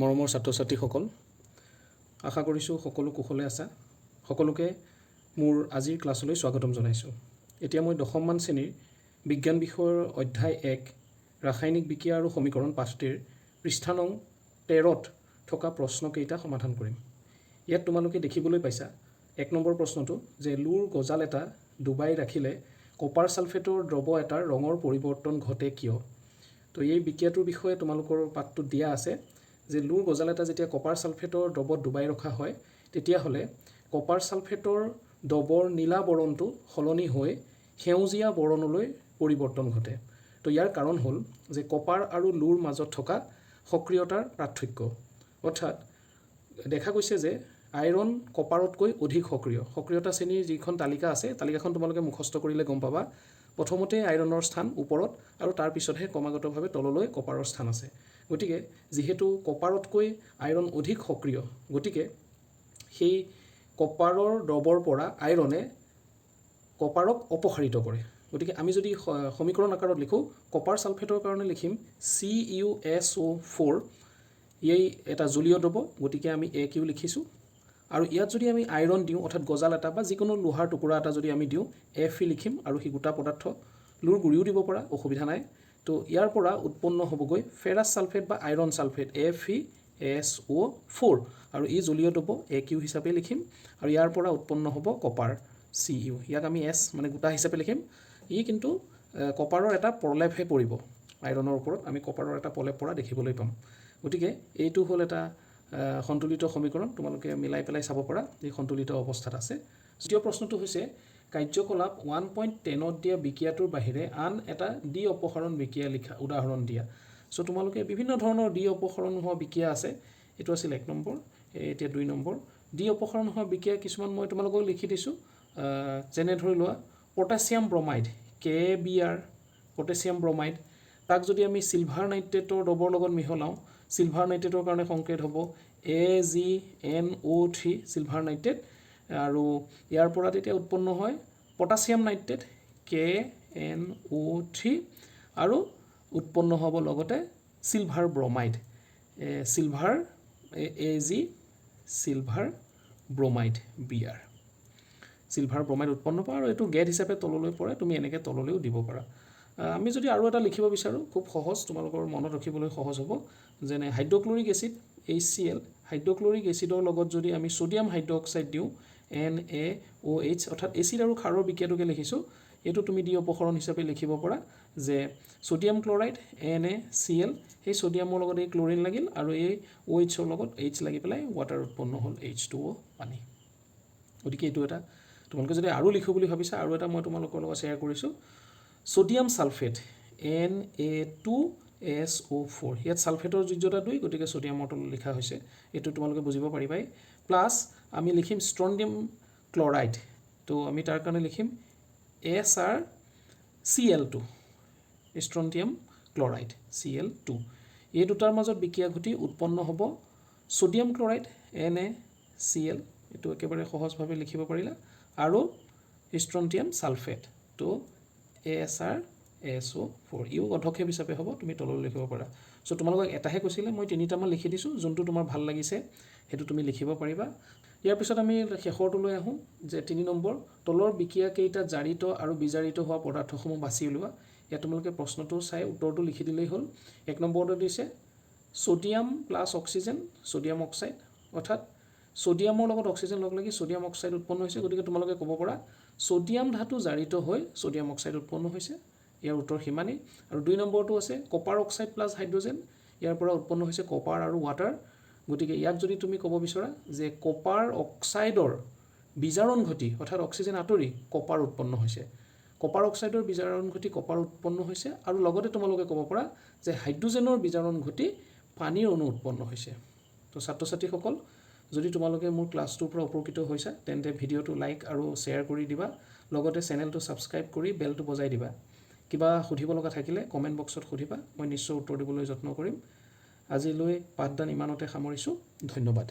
মৰমৰ ছাত্ৰ ছাত্ৰীসকল আশা কৰিছোঁ সকলো কুশলে আছা। সকলোকে মোৰ আজিৰ ক্লাছলৈ স্বাগতম জনাইছোঁ। এতিয়া মই দশমমান শ্ৰেণীৰ বিজ্ঞান বিষয়ৰ অধ্যায় এক ৰাসায়নিক বিক্ৰিয়া আৰু সমীকৰণ পাঠটিৰ পৃষ্ঠা নং তেৰত থকা প্ৰশ্নকেইটা সমাধান কৰিম। ইয়াত তোমালোকে দেখিবলৈ পাইছা এক নম্বৰ প্ৰশ্নটো যে লুৰ গজাল এটা ডুবাই ৰাখিলে কপাৰ ছালফেটৰ দ্ৰৱ এটাৰ ৰঙৰ পৰিৱৰ্তন ঘটে কিয়? তো এই বিক্ৰিয়াটোৰ বিষয়ে তোমালোকৰ পাঠটোত দিয়া আছে। যে লুৰ গজাল এটা যেতিয়া কপাৰ ছালফেটৰ দ্ৰৱত ডুবাই ৰখা হয় তেতিয়াহ'লে কপাৰ ছালফেটৰ দ্ৰৱৰ নীলা বৰণটো সলনি হৈ সেউজীয়া বৰণলৈ পৰিৱৰ্তন ঘটে। তো ইয়াৰ কাৰণ হ'ল যে কপাৰ আৰু লুৰ মাজত থকা সক্ৰিয়তাৰ পাৰ্থক্য। অৰ্থাৎ দেখা গৈছে যে আইৰণ কপাৰতকৈ অধিক সক্ৰিয়। সক্ৰিয়তা শ্ৰেণীৰ যিখন তালিকা আছে তালিকাখন তোমালোকে মুখস্থ কৰিলে গম পাবা। প্ৰথমতে আইৰণৰ স্থান ওপৰত আৰু তাৰ পিছতহে ক্ৰমাগতভাৱে তললৈ কপাৰৰ স্থান আছে। গতিকে যিহেতু কপাৰতকৈ আইৰণ অধিক সক্ৰিয় গতিকে সেই কপাৰৰ দ্ৰৱৰ পৰা আইৰণে কপাৰক অপসাৰিত কৰে। গতিকে আমি যদি সমীকৰণ আকাৰত লিখোঁ কপাৰ ছালফেটৰ কাৰণে লিখিম C U S O' four এই এটা জলীয় দ্ৰৱ গতিকে আমি এ কিউ লিখিছোঁ। আৰু ইয়াত যদি আমি আইৰণ দিওঁ অৰ্থাৎ গজাল এটা বা যিকোনো লোহাৰ টুকুৰা এটা যদি আমি দিওঁ এফ ই লিখিম আৰু সি গোটা পদাৰ্থ লুৰ গুৰিও দিব পৰা অসুবিধা নাই। তো ইয়াৰ পৰা উৎপন্ন হ'বগৈ ফেৰাছ ছালফেট বা iron sulphate F E S O' four আৰু ই জলীয় দ্ৰৱ এ কিউ হিচাপে লিখিম আৰু ইয়াৰ পৰা উৎপন্ন হ'ব কপাৰ চি ইউ ইয়াক আমি এছ মানে গোটা হিচাপে লিখিম। ই কিন্তু কপাৰৰ এটা প্ৰলেপহে পৰিব। আইৰণৰ ওপৰত আমি কপাৰৰ এটা প্ৰলেপ পৰা দেখিবলৈ পাম। গতিকে এইটো হ'ল এটা সন্তুলিত সমীকৰণ। তোমালোকে মিলাই পেলাই চাব পৰা এই সন্তুলিত অৱস্থাত আছে। দ্বিতীয় প্ৰশ্নটো হৈছে কাৰ্যকলাপ ওৱান পইণ্ট টেনত দিয়া বিক্ৰিয়াটোৰ বাহিৰে আন এটা ডি অপসাৰণ বিক্ৰিয়া লিখা, উদাহৰণ দিয়া। চ' তোমালোকে বিভিন্ন ধৰণৰ ডি অপসাৰণ হোৱা বিক্ৰিয়া আছে। এইটো আছিল এক নম্বৰ এতিয়া দুই নম্বৰ। ডি অপসাৰণ হোৱা বিক্ৰিয়া কিছুমান মই তোমালোকক লিখি দিছোঁ। যেনে ধৰি লোৱা, potassium bromide, K B R, potassium bromide. তাক যদি আমি চিলভাৰ নাইট্ৰেটৰ দ্ৰৱৰ লগত মিহলাওঁ চিলভাৰ নাইট্ৰেটৰ কাৰণে সংকেত হ'ব A G N O' three silver nitrate আৰু ইয়াৰ পৰা তেতিয়া উৎপন্ন হয় potassium nitrate K N O' three আৰু উৎপন্ন হ'ব লগতে silver bromide silver A G silver bromide B R silver bromide উৎপন্ন পোৱা আৰু এইটো গেট হিচাপে তললৈ পৰে তুমি এনেকৈ তললৈও দিব পাৰা। আমি যদি আৰু এটা লিখিব বিচাৰোঁ খুব সহজ তোমালোকৰ মনত ৰাখিবলৈ সহজ হ'ব যেনে hydrochloric acid H C L hydrochloric এচিডৰ লগত যদি আমি ছ'ডিয়াম হাইড্ৰক্সাইড দিওঁ এন এ অ' এইচ অৰ্থাৎ এচিড আৰু ক্ষাৰৰ বিক্ৰিয়াটোকে লিখিছোঁ। এইটো তুমি দি অপসৰণ হিচাপে লিখিব পাৰা যে sodium chloride N A C L সেই ছ'ডিয়ামৰ লগত এই ক্লৰিন লাগিল আৰু এই অ' এইচৰ লগত এইচ লাগি পেলাই ৱাটাৰ উৎপন্ন হ'ল এইচ টু অ' পানী। গতিকে এইটো এটা তোমালোকে যদি আৰু লিখোঁ বুলি ভাবিছা আৰু এটা মই তোমালোকৰ লগত শ্বেয়াৰ কৰিছোঁ। Sodium sulphate N A two S O' four ইয়াত ছালফেটৰ যোজ্যতা দুই গতিকে ছ'ডিয়ামৰ তলত লিখা হৈছে। এইটো তোমালোকে বুজিব পাৰিবাই। প্লাছ আমি লিখিম ষ্ট্ৰণ্ডিয়াম ক্লৰাইড। তো আমি তাৰ কাৰণে লিখিম S R C L two strontium chloride C L two এই দুটাৰ মাজত বিক্ৰিয়া ঘটি উৎপন্ন হ'ব sodium chloride N A C L এইটো একেবাৰে সহজভাৱে লিখিব পাৰিলা। আৰু ষ্ট্ৰণ্টিয়াম ছালফেট, তো এ S R S O' four ইও অধক্ষেপ হিচাপে হ'ব, তুমি তললৈ লিখিব পাৰা। চ' তোমালোকক এটাহে কৈছিলে, মই তিনিটামান লিখি দিছোঁ, যোনটো তোমাৰ ভালো লাগিছে। সেইটো তুমি লিখিব পাৰিবা। ইয়াৰ পিছত আমি শেষৰটোলৈ আহোঁ যে তিনি নম্বৰ তলৰ বিক্ৰিয়াকেইটাত জাৰিত আৰু বিজাৰিত হোৱা পদাৰ্থসমূহ বাছি উলিওৱা ইয়াত তোমালোকে প্ৰশ্নটো চাই উত্তৰটো লিখি দিলেই হ'ল। এক নম্বৰটো দিছে sodium plus oxygen sodium oxide. অৰ্থাৎ ছ'ডিয়ামৰ লগত অক্সিজেন লগ লাগি ছ'ডিয়াম অক্সাইড উৎপন্ন হৈছে গতিকে তোমালোকে ক'ব পৰা ছ'ডিয়াম ধাতু জাৰিত হৈ ছ'ডিয়াম অক্সাইড উৎপন্ন হৈছে। ইয়াৰ উত্তৰ সিমানেই। আৰু দুই নম্বৰটো আছে কপাৰ অক্সাইড প্লাছ হাইড্ৰজেন। ইয়াৰ পৰা উৎপন্ন হৈছে কপাৰ আৰু ৱাটাৰ। গতিকে ইয়াক যদি তুমি ক'ব বিচৰা যে কপাৰ অক্সাইডৰ বিজাৰণ ঘটি অৰ্থাৎ অক্সিজেন আঁতৰি কপাৰ উৎপন্ন হৈছে। কপাৰ অক্সাইডৰ বিজাৰণ ঘটি কপাৰ উৎপন্ন হৈছে আৰু লগতে তোমালোকে ক'ব পৰা যে হাইড্ৰজেনৰ বিজাৰণ ঘটি পানীৰ অণু উৎপন্ন হৈছে। তো ছাত্ৰ ছাত্ৰীসকল যদি তোমালোকে মোৰ ক্লাছটোৰ পৰা উপকৃত হৈছা তেন্তে ভিডিঅ'টো লাইক আৰু শ্বেয়াৰ কৰি দিবা লগতে চেনেলটো ছাবস্ক্ৰাইব কৰি বেলটো বজাই দিবা। কিবা সুধিব লগা থাকিলে কমেণ্ট বক্সত সুধিবা মই নিশ্চয় উত্তৰ দিবলৈ যত্ন কৰিম। আজিলৈ পাঠদান ইমানতে সামৰিছোঁ। ধন্যবাদ।